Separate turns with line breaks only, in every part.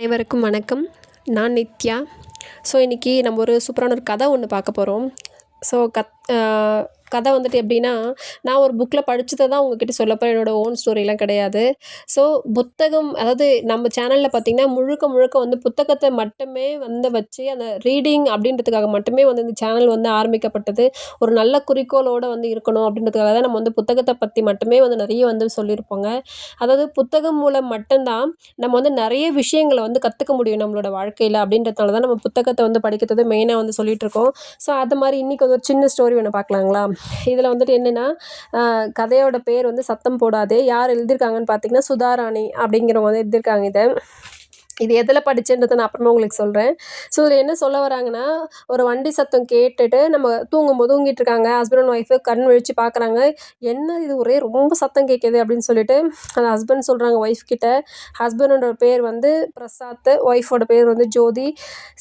அனைவருக்கும் வணக்கம். நான் நித்யா. ஸோ இன்றைக்கி நம்ம ஒரு சூப்பரான ஒரு கதை ஒன்று பார்க்க போகிறோம் ஸோ கத் கதை வந்துட்டு எப்படின்னா நான் ஒரு புக்கில் படித்ததை தான் உங்ககிட்ட சொல்லப்போ என்னோடய ஓன் ஸ்டோரிலாம் கிடையாது. ஸோ புத்தகம் அதாவது நம்ம சேனலில் பார்த்திங்கன்னா முழுக்க முழுக்க வந்து புத்தகத்தை மட்டுமே வந்து வச்சு அந்த ரீடிங் அப்படின்றதுக்காக மட்டுமே வந்து இந்த சேனல் வந்து ஆரம்பிக்கப்பட்டது. ஒரு நல்ல குறிக்கோளோடு வந்து இருக்கணும் அப்படின்றதுக்காக தான் நம்ம வந்து புத்தகத்தை பற்றி மட்டுமே வந்து நிறைய வந்து சொல்லியிருப்போங்க. அதாவது புத்தகம் மூலம் மட்டும்தான் நம்ம வந்து நிறைய விஷயங்களை வந்து கற்றுக்க முடியும் நம்மளோட வாழ்க்கையில் அப்படின்றதுனால தான் நம்ம புத்தகத்தை வந்து படிக்கிறது மெயினாக வந்து சொல்லிகிட்ருக்கோம் ஸோ அது மாதிரி இன்றைக்கி ஒரு சின்ன ஸ்டோரி ஒன்று பார்க்கலாங்களா? இதில் வந்துட்டு என்னென்னா கதையோட பேர் வந்து சத்தம் போடாதே யார் எழுதியிருக்காங்கன்னு பார்த்தீங்கன்னா சுதாராணி அப்படிங்கிறவங்க வந்து எழுதியிருக்காங்க இதை. இது எதில் படித்தேன்றதை நான் அப்புறமா உங்களுக்கு சொல்கிறேன் ஸோ இதில் என்ன சொல்ல வராங்கன்னா ஒரு வண்டி சத்தம் கேட்டுட்டு நம்ம தூங்கும்போது தூங்கிட்டு இருக்காங்க ஹஸ்பண்ட் அண்ட் ஒய்ஃபு கண் விழித்து பார்க்குறாங்க என்ன இது ஒரே ரொம்ப சத்தம் கேட்குது அப்படின்னு சொல்லிட்டு அந்த ஹஸ்பண்ட் சொல்கிறாங்க ஒய்ஃப் கிட்ட. ஹஸ்பண்டோட பேர் வந்து பிரசாத் ஒய்ஃபோட பேர் வந்து ஜோதி.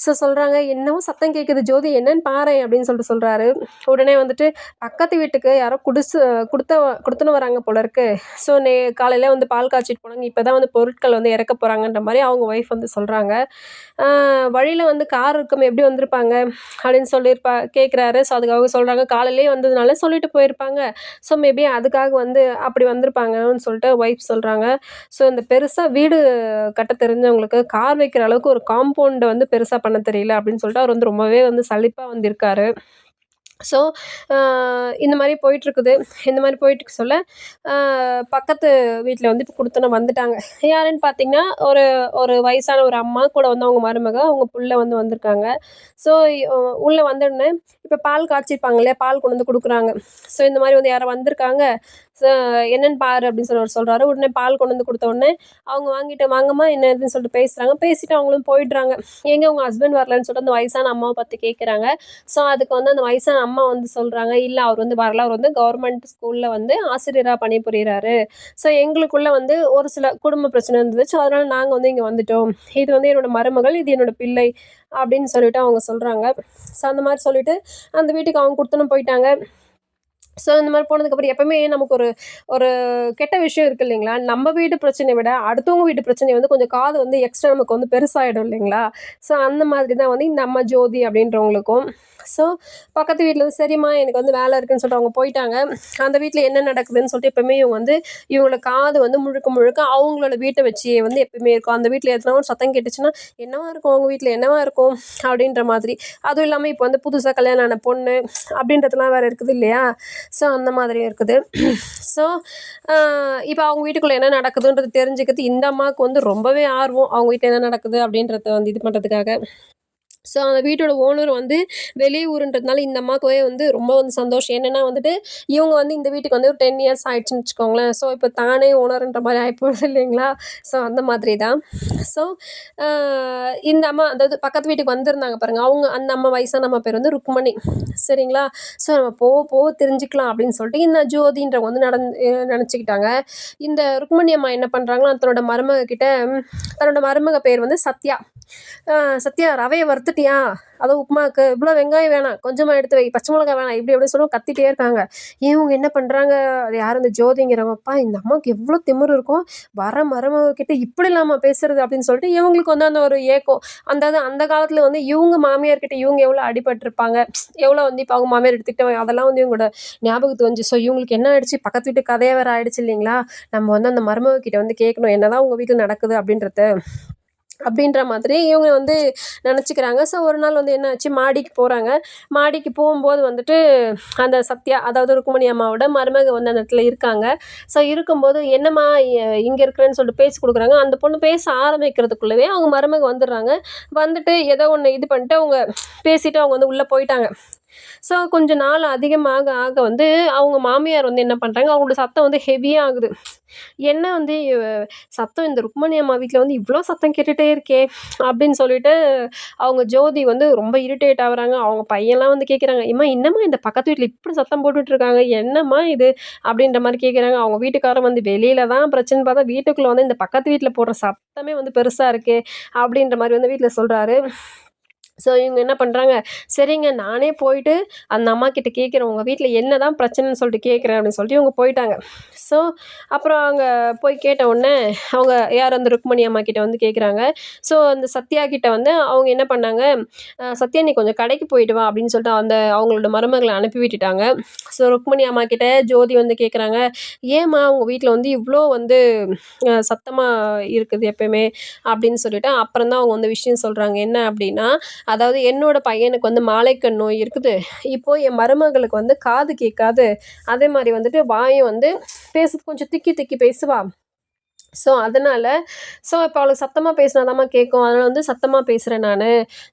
ஸோ சொல்கிறாங்க என்னவோ சத்தம் கேட்குது ஜோதி என்னன்னு பாரு அப்படின்னு சொல்லிட்டு சொல்கிறாரு உடனே வந்துட்டு பக்கத்து வீட்டுக்கு யாரோ குடிசு கொடுத்த கொடுத்துன்னு வராங்க போல இருக்கு. ஸோ நே காலையில் வந்து பால் காய்ச்சிட்டு போனாங்க இப்போ தான் வந்து பொருட்கள் வந்து இறக்க போகிறாங்கன்ற மாதிரி அவங்க ஒய்ஃப் ஒய்ஃப் வந்து சொல்கிறாங்க வழியில் வந்து கார் இருக்கும் எப்படி வந்திருப்பாங்க அப்படின்னு சொல்லியிருப்பா கேட்குறாரு ஸோ அதுக்காக சொல்கிறாங்க காலையிலேயே வந்ததுனால சொல்லிட்டு போயிருப்பாங்க. ஸோ மேபி அதுக்காக வந்து அப்படி வந்திருப்பாங்கன்னு சொல்லிட்டு ஒய்ஃப் சொல்கிறாங்க ஸோ இந்த பெருசாக வீடு கட்ட தெரிஞ்சவங்களுக்கு கார் வைக்கிற அளவுக்கு ஒரு காம்பவுண்டை வந்து பெருசாக பண்ண தெரியல அப்படின்னு சொல்லிட்டு அவர் வந்து ரொம்பவே வந்து சலிப்பாக வந்திருக்காரு. ஸோ இந்த மாதிரி போயிட்டுருக்குது. இந்த மாதிரி போயிட்டுருக்க சொல்ல பக்கத்து வீட்டில் வந்து இப்போ கொடுத்தன வந்துட்டாங்க. யாருன்னு பார்த்தீங்கன்னா ஒரு ஒரு வயசான ஒரு அம்மா கூட வந்து அவங்க மருமக அவங்க பிள்ளை வந்து வந்திருக்காங்க. ஸோ உள்ளே வந்தோடனே இப்போ பால் காய்ச்சிருப்பாங்க இல்லையா பால் கொண்டு வந்து கொடுக்குறாங்க. ஸோ இந்த மாதிரி வந்து யாரோ வந்திருக்காங்க ஸோ என்னென்னு பாரு அப்படின்னு சொல்லி சொல்கிறாரு உடனே பால் கொண்டு வந்து கொடுத்த உடனே அவங்க வாங்கிட்டு வாங்கம்மா என்ன இதுன்னு சொல்லிட்டு பேசுகிறாங்க பேசிட்டு அவங்களும் போயிடுறாங்க. எங்கே உங்கள் ஹஸ்பண்ட் வரலன்னு சொல்லிட்டு அந்த வயசான அம்மாவை பார்த்து கேட்குறாங்க ஸோ அதுக்கு வந்து அந்த வயசான அம்மா வந்து சொல்கிறாங்க இல்லை அவர் வந்து வரல. அவர் வந்து கவர்மெண்ட் ஸ்கூலில் வந்து ஆசிரியராக பணிபுரிகிறாரு ஸோ எங்களுக்குள்ளே வந்து ஒரு சில குடும்ப பிரச்சனை இருந்துச்சு. ஸோ அதனால் நாங்கள் வந்து இங்கே வந்துட்டோம். இது வந்து என்னோடய மருமகள் இது என்னோடய பிள்ளை. அப்படின்னு சொல்லிட்டு அவங்க சொல்கிறாங்க ஸோ அந்த மாதிரி சொல்லிவிட்டு அந்த வீட்டுக்கு அவங்க கொடுத்துன்னு போயிட்டாங்க. ஸோ இந்த மாதிரி போனதுக்கப்புறம் எப்பவுமே நமக்கு ஒரு ஒரு கெட்ட விஷயம் இருக்குது இல்லைங்களா? நம்ம வீட்டு பிரச்சனையை விட அடுத்தவங்க வீட்டு பிரச்சனையை வந்து கொஞ்சம் காது வந்து எக்ஸ்ட்ரா நமக்கு வந்து பெருசாகிடும் இல்லைங்களா? ஸோ அந்த மாதிரி தான் வந்து இந்த அம்மா ஜோதி அப்படின்றவங்களுக்கும். ஸோ பக்கத்து வீட்டில் வந்து சரிம்மா எனக்கு வந்து வேலை இருக்குன்னு சொல்லிட்டு அவங்க போயிட்டாங்க. அந்த வீட்டில் என்ன நடக்குதுன்னு சொல்லிட்டு எப்போவுமே இவங்க வந்து இவங்களோட காது வந்து முழுக்க முழுக்க அவங்களோட வீட்டை வச்சு வந்து எப்பவுமே இருக்கும். அந்த வீட்டில் எதுனா ஒரு சத்தம் கேட்டுச்சுன்னா என்னவா இருக்கும் அவங்க வீட்டில் என்னவா இருக்கும்? அப்படின்ற மாதிரி. அதுவும் இல்லாமல் இப்போ வந்து புதுசாக கல்யாணம் ஆன பொண்ணு அப்படின்றதுலாம் வேறு இருக்குது இல்லையா? ஸோ அந்த மாதிரியும் இருக்குது. ஸோ இப்போ அவங்க வீட்டுக்குள்ளே என்ன நடக்குதுன்றது தெரிஞ்சுக்கிறது இந்த அம்மாவுக்கு வந்து ரொம்பவே ஆர்வம். அவங்க வீட்டில் என்ன நடக்குது அப்படின்றத வந்து இது பண்ணுறதுக்காக ஸோ அந்த வீட்டோட ஓனர் வந்து வெளியே ஊருன்றதுனால இந்த அம்மாவுக்குவே வந்து ரொம்ப வந்து சந்தோஷம். என்னென்னா வந்துட்டு இவங்க வந்து இந்த வீட்டுக்கு வந்து ஒரு டென் இயர்ஸ் ஆயிடுச்சுன்னு வச்சுக்கோங்களேன். ஸோ இப்போ தானே ஓனர்ன்ற மாதிரி ஆகிப்போகுது இல்லைங்களா? ஸோ அந்த மாதிரி தான் ஸோ இந்த அம்மா அதாவது பக்கத்து வீட்டுக்கு வந்திருந்தாங்க பாருங்கள் அவங்க அந்த அம்மா வயசான அம்மா பேர் வந்து ருக்மணி. சரிங்களா? ஸோ நம்ம போக போக தெரிஞ்சுக்கலாம் அப்படின்னு சொல்லிட்டு இந்த ஜோதின்றவங்க வந்து நடந்து நினச்சிக்கிட்டாங்க. இந்த ருக்மணி அம்மா என்ன பண்ணுறாங்களோ தன்னோட மருமக கிட்ட தன்னோட மருமக பேர் வந்து சத்யா. சத்யா ரவையை வறுத்துட்டியா அதை உப்புமாவுக்கு இவ்வளோ வெங்காயம் வேணாம். கொஞ்சமாக எடுத்து வை. பச்சை மிளகா வேணாம். இப்படி எப்படி சொல்லுவோம் கத்திட்டே இருக்காங்க. இவங்க என்ன பண்ணுறாங்க அது யார் இந்த ஜோதிங்கிறவப்பா இந்த அம்மாவுக்கு எவ்வளோ திமிரு இருக்கும். வர மருமகிட்ட இப்படி இல்லாமல் பேசுறது அப்படின்னு சொல்லிட்டு இவங்களுக்கு வந்து அந்த ஒரு ஏக்கம். அந்த அந்த காலத்தில் வந்து இவங்க மாமியார்கிட்ட இவங்க எவ்வளோ அடிபட்டிருப்பாங்க. எவ்வளோ வந்து இப்போ அவங்க மாமியார் எடுத்துக்கிட்டவங்க அதெல்லாம் வந்து இவங்களோட ஞாபகத்துக்கு வந்து ஸோ இவங்களுக்கு என்ன ஆயிடுச்சு? பக்கத்து வீட்டு கதையை வேறு ஆயிடுச்சு இல்லைங்களா? நம்ம வந்து அந்த மருமகிட்ட வந்து கேட்கணும். என்னதான் உங்கள் வீட்டில் நடக்குது அப்படின்றத அப்படின்ற மாதிரி இவங்க வந்து நினச்சிக்கிறாங்க. ஸோ ஒரு நாள் வந்து என்ன ஆச்சு மாடிக்கு போகிறாங்க மாடிக்கு போகும்போது வந்துட்டு அந்த சத்யா அதாவது ருக்குமணி அம்மாவோட மருமக வந்து அந்த இடத்துல இருக்காங்க. ஸோ இருக்கும்போது என்னம்மா இங்கே இருக்கிறேன்னு சொல்லிட்டு பேசி கொடுக்குறாங்க. அந்த பொண்ணு பேச ஆரம்பிக்கிறதுக்குள்ளவே அவங்க மருமக வந்துடுறாங்க. வந்துட்டு ஏதோ ஒன்று இது பண்ணிட்டு அவங்க பேசிவிட்டு அவங்க வந்து உள்ளே போயிட்டாங்க. ஸோ கொஞ்சம் நாள் அதிகமாக ஆக வந்து அவங்க மாமியார் வந்து என்ன பண்ணுறாங்க அவங்களோட சத்தம் வந்து ஹெவியாக ஆகுது. என்ன வந்து சத்தம் இந்த ருக்மணி அம்மா வீட்டில் வந்து இவ்வளோ சத்தம் கேட்டுகிட்டே இருக்கே அப்படின்னு சொல்லிட்டு அவங்க ஜோதி வந்து ரொம்ப இரிட்டேட் ஆகுறாங்க. அவங்க பையன்லாம் வந்து கேட்குறாங்க இம்மா என்னம்மா இந்த பக்கத்து வீட்டில் இப்படி சத்தம் போட்டுட்ருக்காங்க என்னம்மா இது? அப்படின்ற மாதிரி கேட்குறாங்க அவங்க வீட்டுக்காரன் வந்து வெளியில் தான் பிரச்சனை பார்த்தா வீட்டுக்குள்ளே வந்து இந்த பக்கத்து வீட்டில் போடுற சத்தமே வந்து பெருசாக இருக்கே அப்படின்ற மாதிரி வந்து வீட்டில் சொல்கிறாரு ஸோ இவங்க என்ன பண்ணுறாங்க சரிங்க நானே போயிட்டு அந்த அம்மா கிட்ட கேட்குறேன் உங்கள் வீட்டில் என்ன தான் பிரச்சனைன்னு சொல்லிட்டு கேட்குறேன் அப்படின்னு சொல்லிட்டு இவங்க போயிட்டாங்க. ஸோ அப்புறம் அங்கே போய் கேட்ட உடனே அவங்க யார் அந்த ருக்மணி அம்மா கிட்ட வந்து கேட்குறாங்க ஸோ அந்த சத்யா கிட்ட வந்து அவங்க என்ன பண்ணாங்க? சத்யா நீ கொஞ்சம் கடைக்கு போயிட்டு வா அப்படின்னு சொல்லிட்டு அந்த அவங்களோட மருமகளை அனுப்பி விட்டுட்டாங்க. ஸோ ருக்மணி அம்மா கிட்ட ஜோதி வந்து கேட்குறாங்க ஏம்மா உங்கள் வீட்டில் வந்து இவ்வளோ வந்து சத்தமாக இருக்குது எப்பயுமே அப்படின்னு சொல்லிட்டு அப்புறம் தான் அவங்க வந்து விஷயம் சொல்கிறாங்க என்ன அப்படின்னா அதாவது என்னோட பையனுக்கு வந்து மாலைக்கண் நோய் இருக்குது. இப்போது என் மருமகளுக்கு வந்து காது கேட்காது. அதே மாதிரி வந்துட்டு வாயும் வந்து பேச கொஞ்சம் திக்கி திக்கி பேசுவா. ஸோ அதனால் ஸோ இப்போ அவளுக்கு சத்தமாக பேசினாதாம்மா கேட்கும் அதனால் வந்து சத்தமாக பேசுகிறேன் நான்.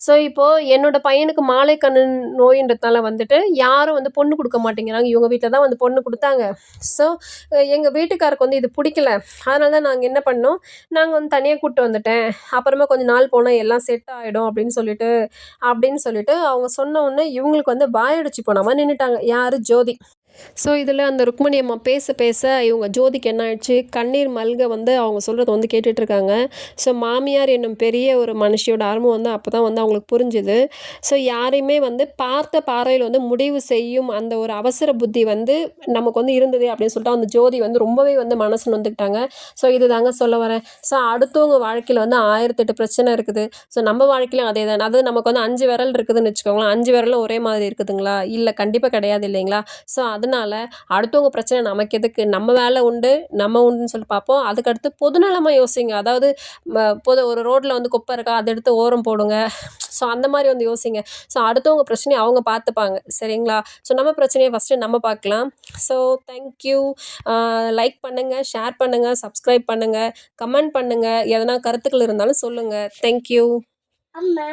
ஸோ இப்போது என்னோட பையனுக்கு மாலை கண்ணு நோயின்றதுனால வந்துட்டு யாரும் வந்து பொண்ணு கொடுக்க மாட்டேங்கிறாங்க. இவங்க வீட்டில் தான் வந்து பொண்ணு கொடுத்தாங்க. ஸோ எங்கள் வீட்டுக்காருக்கு வந்து இது பிடிக்கல. அதனால தான் நாங்கள் என்ன பண்ணோம்? நாங்கள் வந்து தனியாக கூப்பிட்டு வந்துட்டேன். அப்புறமா கொஞ்சம் நாள் போனால் எல்லாம் செட் ஆகிடும் அப்படின்னு சொல்லிட்டு அப்படின்னு சொல்லிட்டு அவங்க சொன்ன உடனே இவங்களுக்கு வந்து வாயடிச்சு போனாமல் நின்றுட்டாங்க யார்? ஜோதி. ஸோ இதில் அந்த ருக்மணி அம்மா பேச பேச இவங்க ஜோதிக்கு என்ன ஆயிடுச்சு? கண்ணீர் மல்க வந்து அவங்க சொல்கிறத வந்து கேட்டுட்ருக்காங்க ஸோ மாமியார் என்னும் பெரிய ஒரு மனுஷியோட அருமை வந்து அப்போ தான் வந்து அவங்களுக்கு புரிஞ்சுது. ஸோ யாரையுமே வந்து பார்த்த பார்வையில் வந்து முடிவு செய்யும் அந்த ஒரு அவசர புத்தி வந்து நமக்கு வந்து இருந்தது அப்படின்னு சொல்லிட்டு அந்த ஜோதி வந்து ரொம்பவே வந்து மனசு நொந்துக்கிட்டாங்க. ஸோ இது தாங்க சொல்ல வரேன். ஸோ அடுத்தவங்க வாழ்க்கையில் வந்து ஆயிரத்தெட்டு பிரச்சனை இருக்குது. ஸோ நம்ம வாழ்க்கையிலும் அதே தான் அது நமக்கு வந்து அஞ்சு விரல் இருக்குதுன்னு வச்சுக்கோங்களேன். அஞ்சு விரலும் ஒரே மாதிரி இருக்குதுங்களா? இல்லை கண்டிப்பாக கிடையாது இல்லைங்களா? ஸோ அதனால அடுத்தவங்க பிரச்சனை நமக்கு எதுக்கு? நம்ம வேலை உண்டு நம்ம உண்டுன்னு சொல்லி பார்ப்போம். அதுக்கடுத்து பொதுநலமாக யோசிங்க. அதாவது பொது ஒரு ரோட்டில் வந்து குப்பை இருக்கா? அதை எடுத்து ஓரம் போடுங்க. ஸோ அந்த மாதிரி வந்து யோசிங்க. ஸோ அடுத்தவங்க பிரச்சனையை அவங்க பார்த்துப்பாங்க. சரிங்களா? ஸோ நம்ம பிரச்சனையை ஃபஸ்ட்டு நம்ம பார்க்கலாம். ஸோ தேங்க்யூ லைக் பண்ணுங்கள் ஷேர் பண்ணுங்கள் சப்ஸ்கிரைப் பண்ணுங்கள் கமெண்ட் பண்ணுங்கள் எதனா கருத்துக்கள் இருந்தாலும் சொல்லுங்கள் தேங்க்யூ
அம்மா